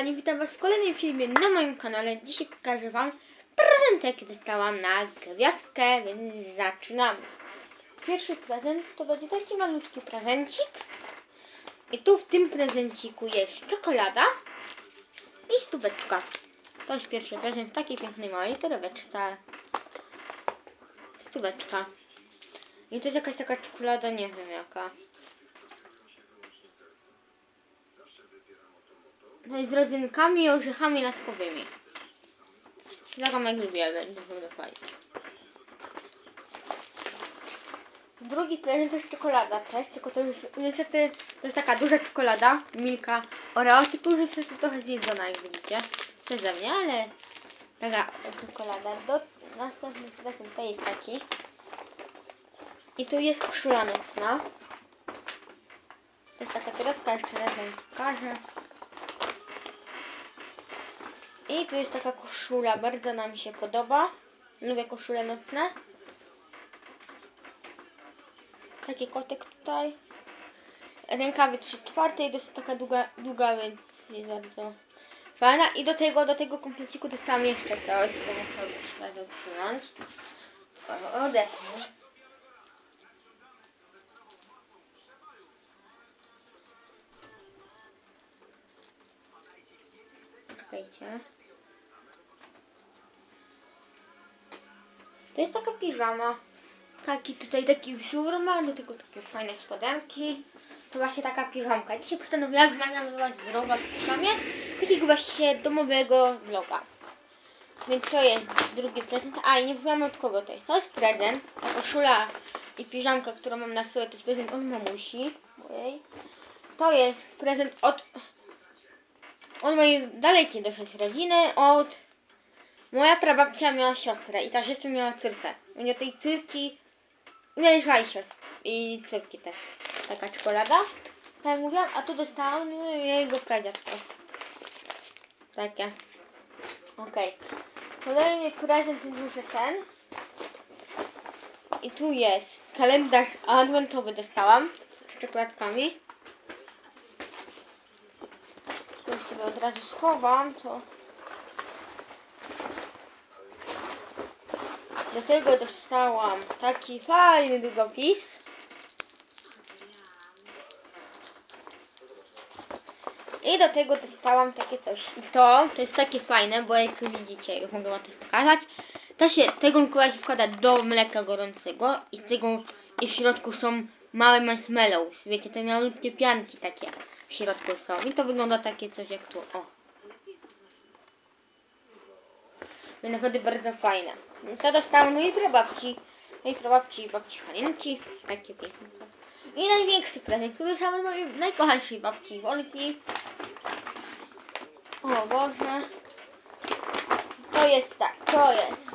Pani, witam Was w kolejnym filmie na moim kanale. Dzisiaj pokażę Wam prezent, jaki dostałam na gwiazdkę, więc zaczynamy. Pierwszy prezent to będzie taki malutki prezencik. I tu w tym prezenciku jest czekolada i stóweczka. To jest pierwszy prezent w takiej pięknej małej torebeczce. Stóweczka. I to jest jakaś taka czekolada, nie wiem jaka. No i z rodzynkami i orzechami laskowymi. Jak lubię, będzie naprawdę fajnie. Drugi prezent to jest czekolada też, tylko to już niestety to jest taka duża czekolada, Milka Oreo, tylko już jest trochę zjedzona jak widzicie. Przeze mnie, ale taka czekolada. Do następny prezent to jest taki. I tu jest koszula nocna. To jest taka torebka, jeszcze raz wam pokażę. I tu jest taka koszula, bardzo nam się podoba. Lubię koszule nocne. Taki kotek tutaj. Rękawy 3 czwarte i dosyć taka długa, długa, więc jest bardzo fajna. I do tego, do tego kompleciku dostałam jeszcze coś, tylko muszę raz odsunąć. O, Odetnę. Czekajcie. To jest taka piżama. Taki tutaj taki wzór ma, do tego takie fajne spodenki. To właśnie taka piżamka. Dzisiaj postanowiłam nagrać vloga w piżamie. Takiego właśnie domowego vloga. Więc to jest drugi prezent. A i nie mówiłam od kogo to jest. To jest prezent. Ta koszula i piżamka, którą mam na sobie, to jest prezent od mamusi mojej. To jest prezent od od mojej dalekiej dosyć rodziny, od moja prababcia miała siostrę i ta siostra miała córkę. Mnie tej córki mniejsza i siostr i córki też. Taka czekolada, tak jak mówiłam, a tu dostałam jego pradziadka. Takie. Okej. Kolejny prezent już ten. I tu jest kalendarz adwentowy dostałam z czekoladkami. Już sobie od razu schowam, to... Do tego dostałam taki fajny długopis. I do tego dostałam takie coś. I to, to jest takie fajne, bo jak widzicie, już mogę wam też pokazać. To się, tego Mikołaj się wkłada do mleka gorącego i z tego, i w środku są małe marshmallows. Wiecie, te malutkie pianki takie w środku są. I to wygląda takie coś jak tu. O. I naprawdę bardzo fajne. To dostałam mojej prababci. Mojej prababci i babci Halinki. Takie piękne. I największy prezent, który dostałam mojej najkochańszej babci Wolki. O Boże. To jest tak, to jest.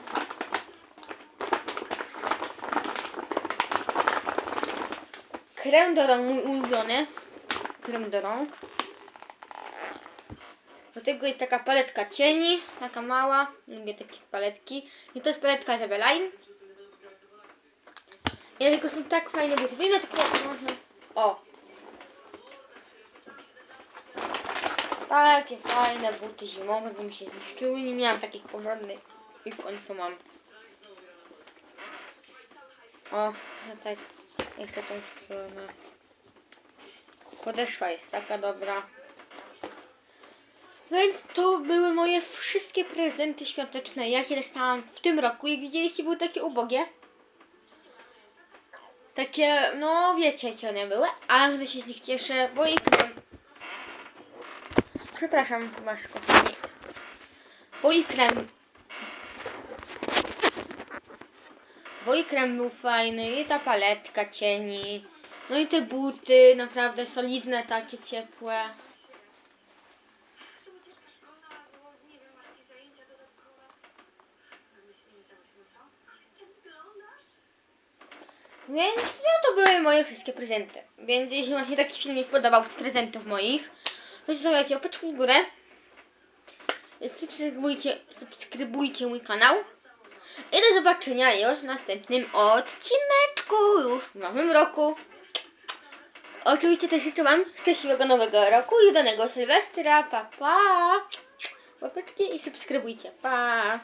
Krem do rąk, mój ulubiony. Krem do rąk. Do tego jest taka paletka cieni, taka mała. Lubię takie paletki. I to jest paletka z Eveline. I tylko są tak fajne buty. Wiem, tylko można... O! Takie fajne buty zimowe, by mi się zniszczyły. Nie miałam takich porządnych. I w końcu mam. O, no tak. Jeszcze tą stronę. Podeszwa jest taka dobra. Więc to były moje wszystkie prezenty świąteczne, jakie dostałam w tym roku. Jak widzieliście, były takie ubogie. Takie, no wiecie jakie one były, ale będę się z nich cieszę, bo i krem. Przepraszam, masz kochani. Bo i krem. Bo i krem był fajny, i ta paletka cieni. No i te buty, naprawdę solidne, takie ciepłe. To będzie jakaś szkolna albo nie wiem, jakieś zajęcia dodatkowe. Wymyślimy coś, no co? Jak wyglądasz? Więc no to były moje wszystkie prezenty. Więc jeśli Wam się taki filmik podobał z prezentów moich, to zostawiajcie łapeczkę w górę. Subskrybujcie, subskrybujcie mój kanał. I do zobaczenia już w następnym odcineczku, już w nowym roku. Oczywiście też życzę Wam szczęśliwego nowego roku i udanego Sylwestra. Pa, pa! Łapeczki i subskrybujcie. Pa!